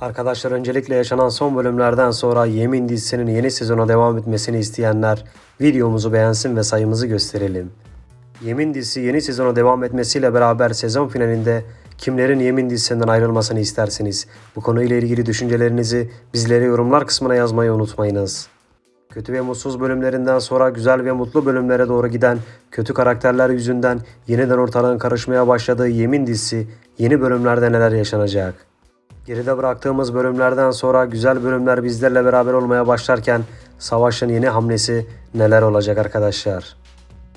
Arkadaşlar öncelikle yaşanan son bölümlerden sonra Yemin dizisinin yeni sezona devam etmesini isteyenler videomuzu beğensin ve sayımızı gösterelim. Yemin dizisi yeni sezona devam etmesiyle beraber sezon finalinde kimlerin Yemin dizisinden ayrılmasını istersiniz? Bu konuyla ilgili düşüncelerinizi bizlere yorumlar kısmına yazmayı unutmayınız. Kötü ve mutsuz bölümlerinden sonra güzel ve mutlu bölümlere doğru giden kötü karakterler yüzünden yeniden ortalığın karışmaya başladığı Yemin dizisi yeni bölümlerde neler yaşanacak? Geride bıraktığımız bölümlerden sonra güzel bölümler bizlerle beraber olmaya başlarken Savaş'ın yeni hamlesi neler olacak arkadaşlar?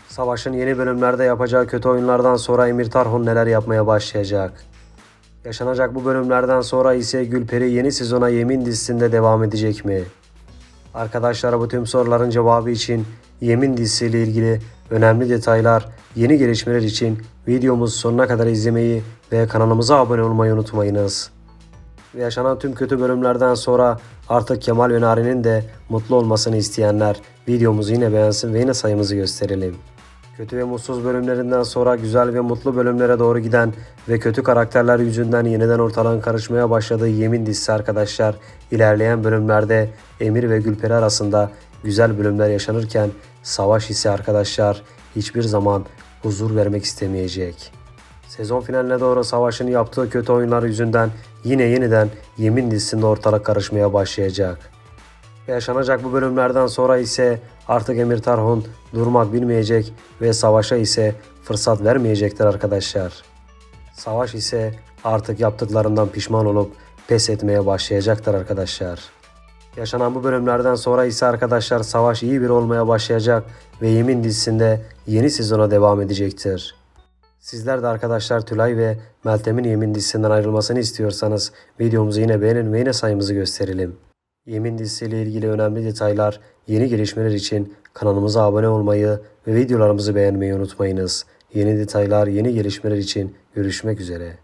Savaş'ın yeni bölümlerde yapacağı kötü oyunlardan sonra Emir Tarhun neler yapmaya başlayacak? Yaşanacak bu bölümlerden sonra ise Gülperi yeni sezona Yemin dizisinde devam edecek mi? Arkadaşlar bu tüm soruların cevabı için Yemin dizisiyle ilgili önemli detaylar, yeni gelişmeler için videomuzu sonuna kadar izlemeyi ve kanalımıza abone olmayı unutmayınız. Yaşanan tüm kötü bölümlerden sonra artık Kemal ve de mutlu olmasını isteyenler videomuzu yine beğensin ve yine sayımızı gösterelim. Kötü ve mutsuz bölümlerinden sonra güzel ve mutlu bölümlere doğru giden ve kötü karakterler yüzünden yeniden ortalığın karışmaya başladığı Yemin dizisi arkadaşlar ilerleyen bölümlerde Emir ve Gülperi arasında güzel bölümler yaşanırken Savaş ise arkadaşlar hiçbir zaman huzur vermek istemeyecek. Sezon finaline doğru Savaş'ın yaptığı kötü oyunlar yüzünden yine yeniden Yemin dizisinde ortalık karışmaya başlayacak. Yaşanacak bu bölümlerden sonra ise artık Emir Tarhun durmak bilmeyecek ve Savaş'a ise fırsat vermeyecektir arkadaşlar. Savaş ise artık yaptıklarından pişman olup pes etmeye başlayacaktır arkadaşlar. Yaşanan bu bölümlerden sonra ise arkadaşlar Savaş iyi biri olmaya başlayacak ve Yemin dizisinde yeni sezona devam edecektir. Sizler de arkadaşlar Tülay ve Meltem'in Yemin dizisinden ayrılmasını istiyorsanız videomuzu yine beğenin ve yine sayımızı gösterelim. Yemin dizisiyle ilgili önemli detaylar, yeni gelişmeler için kanalımıza abone olmayı ve videolarımızı beğenmeyi unutmayınız. Yeni detaylar, yeni gelişmeler için görüşmek üzere.